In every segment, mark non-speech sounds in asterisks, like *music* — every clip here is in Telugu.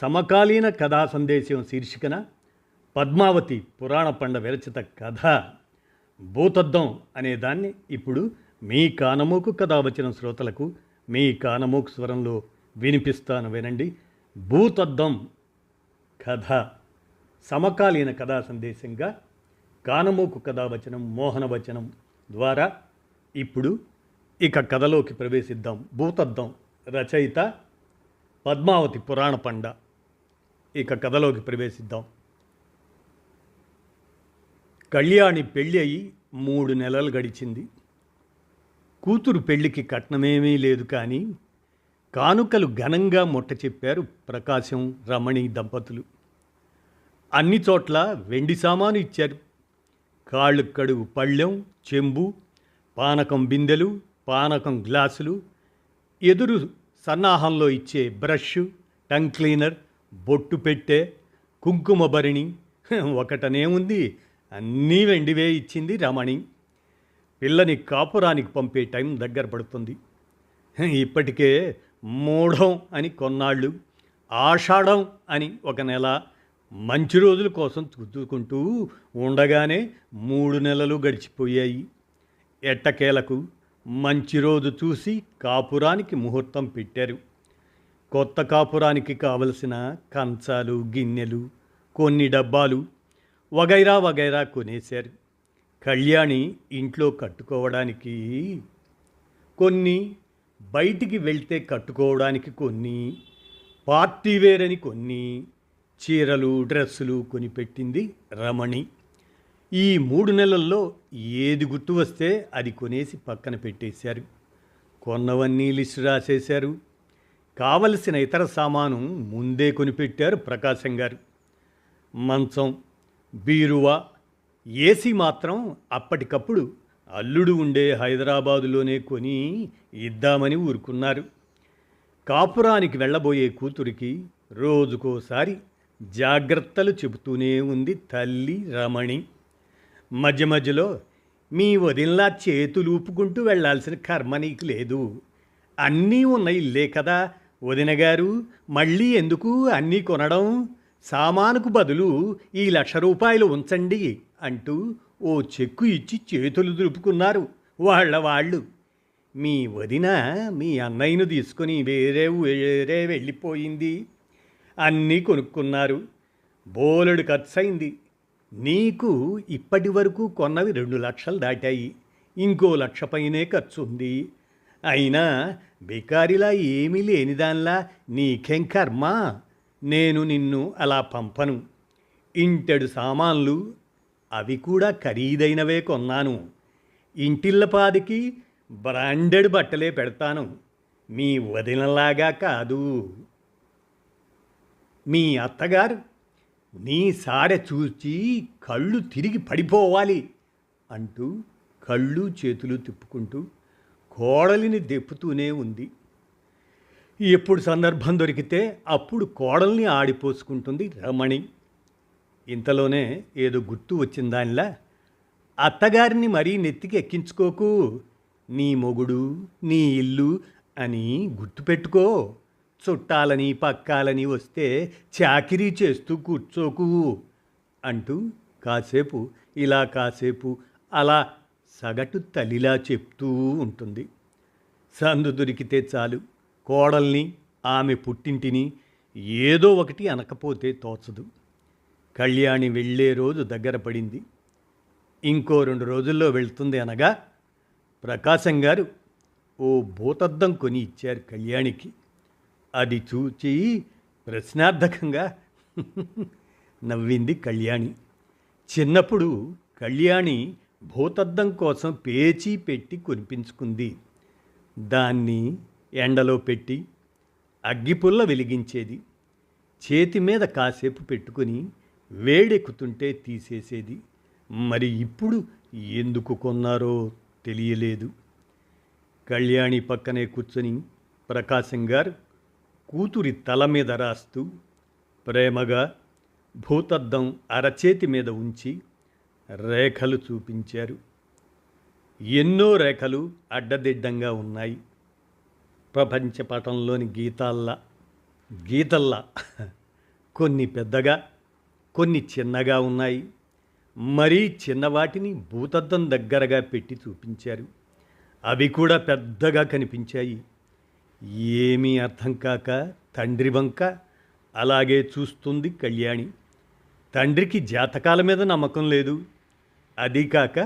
సమకాలీన కథా సందేశం శీర్షికన పద్మావతి పురాణ పండ విరచిత కథ. భూతద్దం అనేదాన్ని ఇప్పుడు మీ కానమూకు కథావచనం శ్రోతలకు మీ కానమూకు స్వరంలో వినిపిస్తాను వినండి. భూతద్దం కథ. సమకాలీన కథా సందేశంగా కానమూకు కథావచనం మోహనవచనం ద్వారా ఇప్పుడు ఇక కథలోకి ప్రవేశిద్దాం. భూతద్దం రచయిత పద్మావతి పురాణ పండ. ఇక కథలోకి ప్రవేశిద్దాం. కళ్యాణి పెళ్ళి అయి మూడు నెలలు గడిచింది. కూతురు పెళ్ళికి కట్నమేమీ లేదు కానీ కానుకలు ఘనంగా ముట్ట చెప్పారు ప్రకాశం రమణి దంపతులు. అన్ని చోట్ల వెండి సామాను ఇచ్చారు. కాళ్ళు కడుగు పళ్ళెం చెంబు పానకం బిందెలు పానకం గ్లాసులు ఎదురు సన్నాహంలో ఇచ్చే బ్రష్ టంగ్ క్లీనర్ బొట్టు పెట్టే కుంకుమ భరిణి ఒకటనే ఉంది. అన్నీ వెండివే ఇచ్చింది రమణి. పిల్లని కాపురానికి పంపే టైం దగ్గర పడుతుంది. ఇప్పటికే మూఢం అని కొన్నాళ్ళు. ఆషాఢం అని ఒక నెల. మంచి రోజుల కోసం చూసుకుంటూ ఉండగానే మూడు నెలలు గడిచిపోయాయి. ఎట్టకేలకు మంచి రోజు చూసి కాపురానికి ముహూర్తం పెట్టారు. కొత్త కాపురానికి కావలసిన కంచాలు గిన్నెలు కొన్ని డబ్బాలు వగైరా వగైరా కొనేశారు. కళ్యాణి ఇంట్లో కట్టుకోవడానికి కొన్ని బయటికి వెళ్తే కట్టుకోవడానికి కొన్ని పార్టీ వేర్ అని కొన్ని చీరలు డ్రెస్సులు కొనిపెట్టింది రమణి. ఈ మూడు నెలల్లో ఏది గుర్తు వస్తే అది కొనేసి పక్కన పెట్టేశారు. కొన్నవన్నీ లిస్టు రాసేశారు. కావలసిన ఇతర సామాను ముందే కొనిపెట్టారు ప్రకాశం గారు. మంచం బీరువా ఏసీ మాత్రం అప్పటికప్పుడు అల్లుడు ఉండే హైదరాబాదులోనే కొని ఇద్దామని ఊరుకున్నారు. కాపురానికి వెళ్ళబోయే కూతురికి రోజుకోసారి జాగ్రత్తలు చెబుతూనే ఉంది తల్లి రమణి. మధ్య మధ్యలో మీ వదినలా చేతులు ఊపుకుంటూ వెళ్ళాల్సిన కర్మ నీకు లేదు. అన్నీ ఉన్న ఇల్లే కదా. వదిన గారు మళ్ళీ ఎందుకు అన్నీ కొనడం? సామానుకు బదులు ఈ లక్ష రూపాయలు ఉంచండి అంటూ ఓ చెక్కు ఇచ్చి చేతులు దులుపుకున్నారు వాళ్ళ వాళ్ళు. మీ వదిన మీ అన్నయ్యను తీసుకొని వేరే వేరే వెళ్ళిపోయింది. అన్నీ కొనుక్కున్నారు. బోలెడు ఖర్చయింది. నీకు ఇప్పటి వరకు కొన్నవి రెండు లక్షలు దాటాయి. ఇంకో లక్ష పైనే ఖర్చు ఉంది అయినా బికారిలా ఏమీ లేని దానిలా నీకేం కర్మ నేను నిన్ను అలా పంపను. ఇంటెడు సామాన్లు అవి కూడా ఖరీదైనవే కొన్నాను. ఇంటిల్లపాదికి బ్రాండెడ్ బట్టలే పెడతాను. మీ వదినలాగా కాదు. మీ అత్తగారు నీ సారె చూచి కళ్ళు తిరిగి పడిపోవాలి అంటూ కళ్ళు చేతులు తిప్పుకుంటూ కోడలిని దెప్పుతూనే ఉంది. ఎప్పుడు సందర్భం దొరికితే అప్పుడు కోడల్ని ఆడిపోసుకుంటుంది రమణి. ఇంతలోనే ఏదో గుర్తు వచ్చిందానిలా అత్తగారిని మరీ నెత్తికి ఎక్కించుకోకు నీ మొగుడు నీ ఇల్లు అని గుర్తుపెట్టుకో. చుట్టాలని పక్కాలని వస్తే చాకిరీ చేస్తూ కూర్చోకు అంటూ కాసేపు ఇలా కాసేపు అలా సగటు తల్లిలా చెప్తూ ఉంటుంది. సందు దొరికితే చాలు. కోడల్ని ఆమె పుట్టింటిని ఏదో ఒకటి అనకపోతే తోచదు. కళ్యాణి వెళ్ళే రోజు దగ్గర పడింది. ఇంకో రెండు రోజుల్లో వెళ్తుంది అనగా ప్రకాశం గారు ఓ భూతద్దం కొని ఇచ్చారు కళ్యాణికి. అది చూచి ప్రశ్నార్థకంగా *laughs* నవ్వింది కళ్యాణి. చిన్నప్పుడు కళ్యాణి భూతద్దం కోసం పేచీ పెట్టి కొనిపించుకుంది దాన్ని ఎండలో పెట్టి అగ్గిపుల్ల వెలిగించేది. చేతి మీద కాసేపు పెట్టుకుని వేడెక్కుతుంటే తీసేసేది. మరి ఇప్పుడు ఎందుకు కొన్నారో తెలియలేదు. కళ్యాణి పక్కనే కూర్చొని ప్రకాశం గారు కూతురి తల మీద రాస్తూ ప్రేమగా భూతద్దం అరచేతి మీద ఉంచి రేఖలు చూపించారు. ఎన్నో రేఖలు అడ్డదిడ్డంగా ఉన్నాయి. ప్రపంచ పటంలోని గీతాల్లా గీతల్లా *laughs* కొన్ని పెద్దగా కొన్ని చిన్నగా ఉన్నాయి. మరీ చిన్నవాటిని భూతద్దం దగ్గరగా పెట్టి చూపించారు. అవి కూడా పెద్దగా కనిపించాయి. ఏమీ అర్థం కాక తండ్రి వంక అలాగే చూస్తుంది కళ్యాణి. తండ్రికి జాతకాల మీద నమ్మకం లేదు. అదీకాక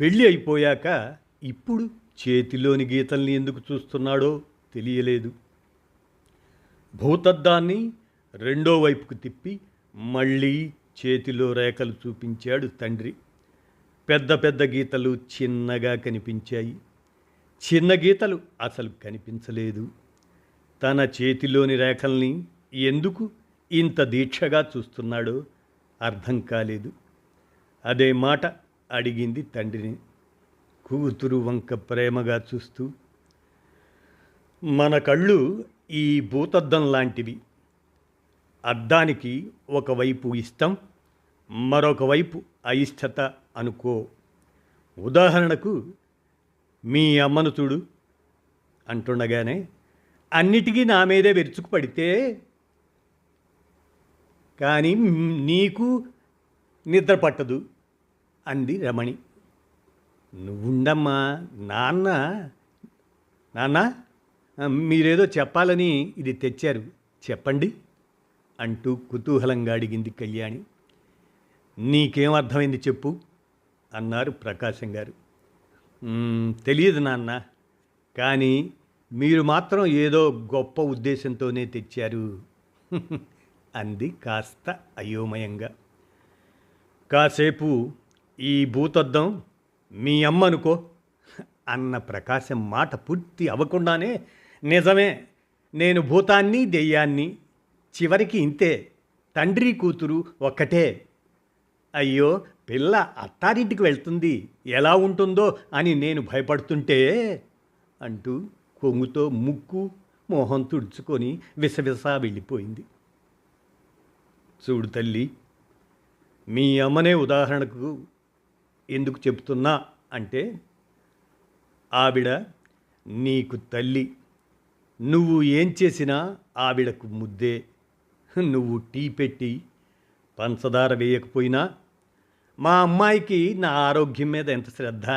పెళ్ళి అయిపోయాక ఇప్పుడు చేతిలోని గీతల్ని ఎందుకు చూస్తున్నాడో తెలియలేదు. భూతద్దాన్ని రెండో వైపుకు తిప్పి మళ్ళీ చేతిలో రేఖలు చూపించాడు తండ్రి. పెద్ద పెద్ద గీతలు చిన్నగా కనిపించాయి. చిన్న గీతలు అసలు కనిపించలేదు. తన చేతిలోని రేఖల్ని ఎందుకు ఇంత దీక్షగా చూస్తున్నాడో అర్థం కాలేదు. అదే మాట అడిగింది తండ్రిని. కూతురు వంక ప్రేమగా చూస్తూ మన కళ్ళు ఈ భూతద్దం లాంటివి. అద్దానికి ఒకవైపు ఇష్టం మరొక వైపు అయిష్టత అనుకో. ఉదాహరణకు మీ అమ్మను చూడు అంటుండగానే అన్నిటికీ నా మీదే విరుచుకు పడితే కానీ నీకు నిద్ర పట్టదు అంది రమణి. నువ్వుండమ్మా నాన్న నాన్న మీరేదో చెప్పాలని ఇది తెచ్చారు చెప్పండి అంటూ కుతూహలంగా అడిగింది కళ్యాణి. నీకేం అర్థమైంది చెప్పు అన్నారు ప్రకాశం గారు. తెలియదు నాన్న కానీ మీరు మాత్రం ఏదో గొప్ప ఉద్దేశంతోనే తెచ్చారు *laughs* అంది కాస్త అయోమయంగా. కాసేపు ఈ భూతద్దం మీ అమ్మ అనుకో. అన్న ప్రకాశం మాట పూర్తి అవ్వకుండానే నిజమే నేను భూతాన్ని దెయ్యాన్ని చివరికి ఇంతే తండ్రి కూతురు ఒక్కటే. అయ్యో పిల్ల అత్తారింటికి వెళ్తుంది ఎలా ఉంటుందో అని నేను భయపడుతుంటే అంటూ కొంగుతో ముక్కు మోహం తుడుచుకొని విసవిసా వెళ్ళిపోయింది. చూడు తల్లి మీ అమ్మనే ఉదాహరణకు ఎందుకు చెప్తున్నా అంటే ఆవిడ నీకు తల్లి. నువ్వు ఏం చేసినా ఆవిడకు ముద్దే. నువ్వు టీ పెట్టి పంచదార వేయకపోయినా మా అమ్మాయికి నా ఆరోగ్యం మీద ఎంత శ్రద్ధ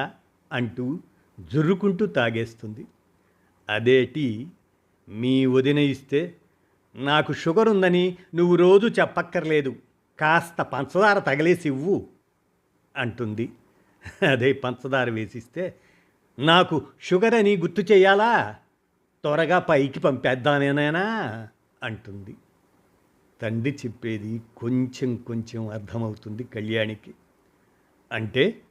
అంటూ జుర్రుకుంటూ తాగేస్తుంది. అదే టీ మీ వదిన ఇస్తే నాకు షుగర్ ఉందని నువ్వు రోజు చెప్పక్కర్లేదు. కాస్త పంచదార తగిలేసి ఇవ్వు అంటుంది. అదే పంచదార వేసిస్తే నాకు షుగర్ అని గుర్తు చేయాలా? త్వరగా పైకి పంపేద్దామేనా అంటుంది. తండ్రి చెప్పేది కొంచెం కొంచెం అర్థమవుతుంది కళ్యాణికి. అంటే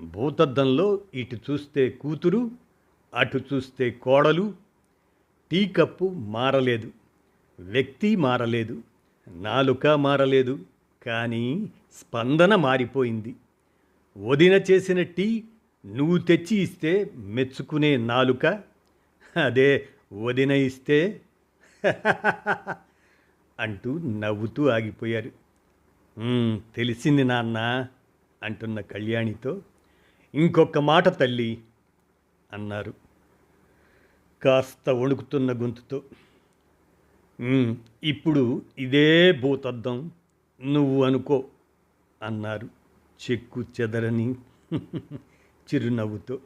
భూతద్దంలో ఇటు చూస్తే కూతురు అటు చూస్తే కోడలు టీ కప్పు మారలేదు వ్యక్తి మారలేదు నాలుక మారలేదు కానీ స్పందన మారిపోయింది. వదిన చేసిన టీ నువ్వు తెచ్చి ఇస్తే మెచ్చుకునే నాలుక. అదే వదిన ఇస్తే. *laughs* అంటూ నవ్వుతూ ఆగిపోయారు. తెలిసింది నాన్న అంటున్న కళ్యాణితో. ఇంకొక మాట తల్లి అన్నారు. కాస్త వణుకుతున్న గొంతుతో. ఇప్పుడు ఇదే భూతద్దం. నువ్వు అనుకో అన్నారు చెక్కు చెదరని చిరునవ్వుతో.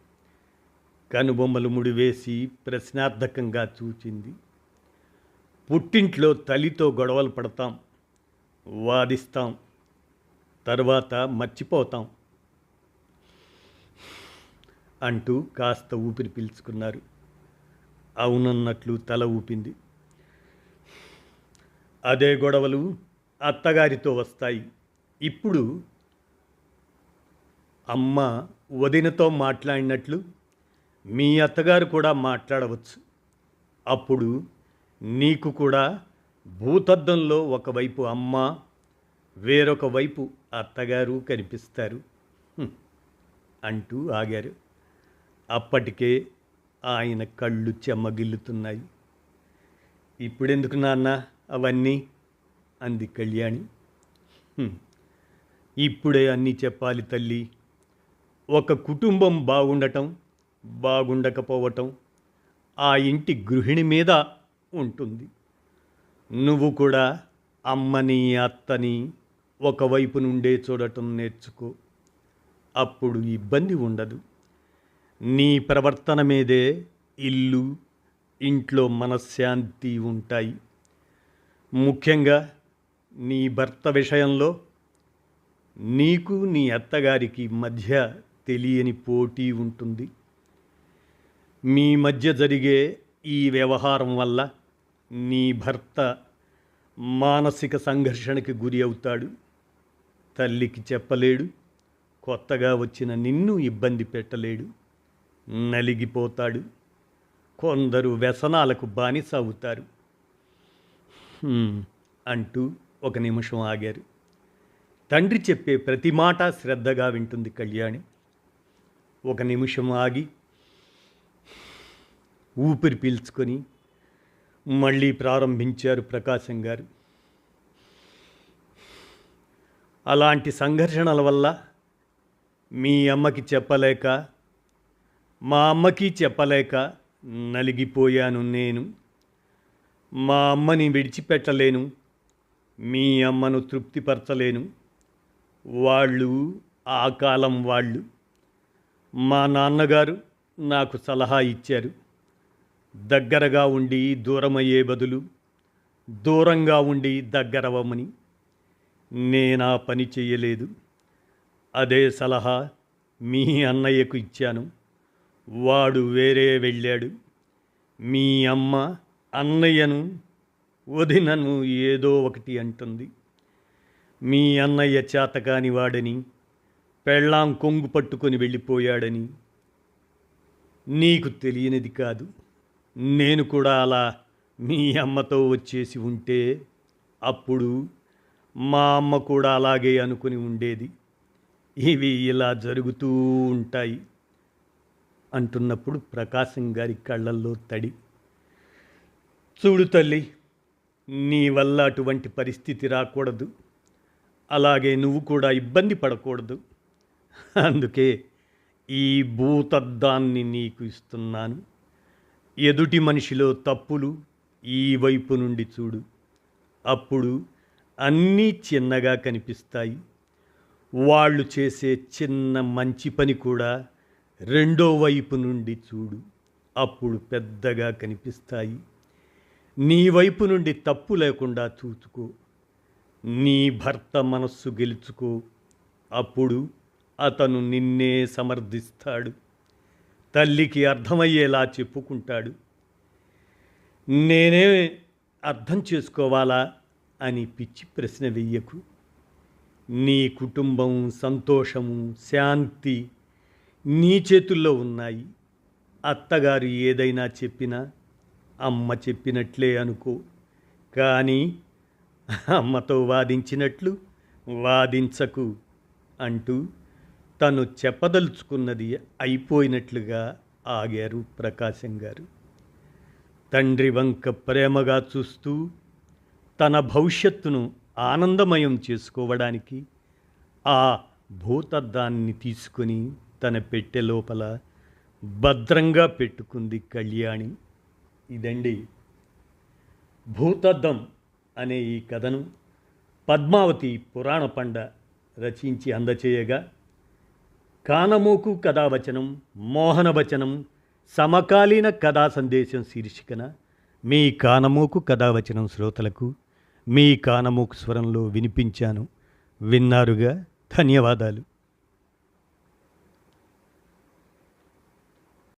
కనుబొమ్మలు ముడివేసి ప్రశ్నార్థకంగా చూచింది. పుట్టింట్లో తల్లితో గొడవలు పడతాం వాదిస్తాం తర్వాత మర్చిపోతాం అంటూ కాస్త ఊపిరి పీల్చుకున్నారు. అవునన్నట్లు తల ఊపింది. అదే గొడవలు అత్తగారితో వస్తాయి. ఇప్పుడు అమ్మ వదినతో మాట్లాడినట్లు మీ అత్తగారు కూడా మాట్లాడవచ్చు. అప్పుడు నీకు కూడా భూతద్దంలో ఒకవైపు అమ్మ వేరొక వైపు అత్తగారు కనిపిస్తారు. అంటూ ఆగారు. అప్పటికే ఆయన కళ్ళు చెమ్మగిల్లుతున్నాయి ఇప్పుడెందుకు నాన్న అవన్నీ? అంది కళ్యాణి. ఇప్పుడే అన్నీ చెప్పాలి తల్లి. ఒక కుటుంబం బాగుండటం బాగుండకపోవటం ఆ ఇంటి గృహిణి మీద ఉంటుంది. నువ్వు కూడా అమ్మని అత్తని ఒకవైపు నుండే చూడటం నేర్చుకో. అప్పుడు ఇబ్బంది ఉండదు. నీ ప్రవర్తన మీదే ఇల్లు ఇంట్లో మనశ్శాంతి ఉంటాయి. ముఖ్యంగా నీ భర్త విషయంలో నీకు నీ అత్తగారికి మధ్య తెలియని పోటీ ఉంటుంది. మీ మధ్య జరిగే ఈ వ్యవహారం వల్ల నీ భర్త మానసిక సంఘర్షణకి గురి అవుతాడు. తల్లికి చెప్పలేడు. కొత్తగా వచ్చిన నిన్ను ఇబ్బంది పెట్టలేడు. నలిగిపోతాడు. కొందరు వ్యసనాలకు బానిస అవుతారు. అంటూ ఒక నిమిషం ఆగారు. తండ్రి చెప్పే ప్రతి మాట శ్రద్ధగా వింటుంది కళ్యాణి. ఒక నిమిషం ఆగి ఊపిరి పీల్చుకొని మళ్ళీ ప్రారంభించారు ప్రకాశం గారు. అలాంటి సంఘర్షణల వల్ల మీ అమ్మకి చెప్పలేక మా అమ్మకి చెప్పలేక నలిగిపోయాను నేను. మా అమ్మని విడిచిపెట్టలేను. మీ అమ్మను తృప్తిపరచలేను. వాళ్ళు ఆ కాలం వాళ్ళు మా నాన్నగారు నాకు సలహా ఇచ్చారు. దగ్గరగా ఉండి దూరమయ్యే బదులు దూరంగా ఉండి దగ్గరవమని నేనా పని చేయలేదు అదే సలహా మీ అన్నయ్యకు ఇచ్చాను. వాడు వేరే వెళ్ళాడు. మీ అమ్మ అన్నయ్యను వదినను ఏదో ఒకటి అంటుంది. మీ అన్నయ్య చేతకాని వాడని పెళ్ళాం కొంగు పట్టుకొని వెళ్ళిపోయాడని. నీకు తెలియనిది కాదు. నేను కూడా అలా మీ అమ్మతో వచ్చేసి ఉంటే అప్పుడు మా అమ్మ కూడా అలాగే అనుకుని ఉండేది. ఇవి ఇలా జరుగుతూ ఉంటాయి అంటున్నప్పుడు ప్రకాశం గారి కళ్ళల్లో తడి. చూడు తల్లి నీ వల్ల అటువంటి పరిస్థితి రాకూడదు. అలాగే నువ్వు కూడా ఇబ్బంది పడకూడదు. అందుకే ఈ భూతద్దాన్ని నీకు ఇస్తున్నాను. ఎదుటి మనిషిలో తప్పులు ఈ వైపు నుండి చూడు. అప్పుడు అన్నీ చిన్నగా కనిపిస్తాయి. వాళ్ళు చేసే చిన్న మంచి పని కూడా రెండో వైపు నుండి చూడు. అప్పుడు పెద్దగా కనిపిస్తాయి. నీ వైపు నుండి తప్పు లేకుండా చూచుకో. నీ భర్త మనస్సు గెలుచుకో. అప్పుడు అతను నిన్నే సమర్థిస్తాడు. తల్లికి అర్థమయ్యేలా చెప్పుకుంటాడు. నేనే అర్థం చేసుకోవాలా అని పిచ్చి ప్రశ్న వెయ్యకు నీ కుటుంబం సంతోషము శాంతి నీ చేతుల్లో ఉన్నాయి. అత్తగారు ఏదైనా చెప్పినా అమ్మ చెప్పినట్లే అనుకో. కానీ అమ్మతో వాదించినట్లు వాదించకు అంటూ తను చెప్పదలుచుకున్నది అయిపోయినట్లుగా ఆగారు ప్రకాశం గారు. తండ్రి వంక ప్రేమగా చూస్తూ తన భవిష్యత్తును ఆనందమయం చేసుకోవడానికి ఆ భూతద్దాన్ని తీసుకొని తన పెట్టె లోపల భద్రంగా పెట్టుకుంది కళ్యాణి. ఇదండి భూతద్దం అనే ఈ కథను పద్మావతి పురాణ పండ రచించి అందచేయగా కానమోకు కథావచనం మోహనవచనం సమకాలీన కథా సందేశం శీర్షికన మీ కానమోకు కథావచనం శ్రోతలకు మీ కానమోకు స్వరంలో వినిపించాను. విన్నారుగా ధన్యవాదాలు.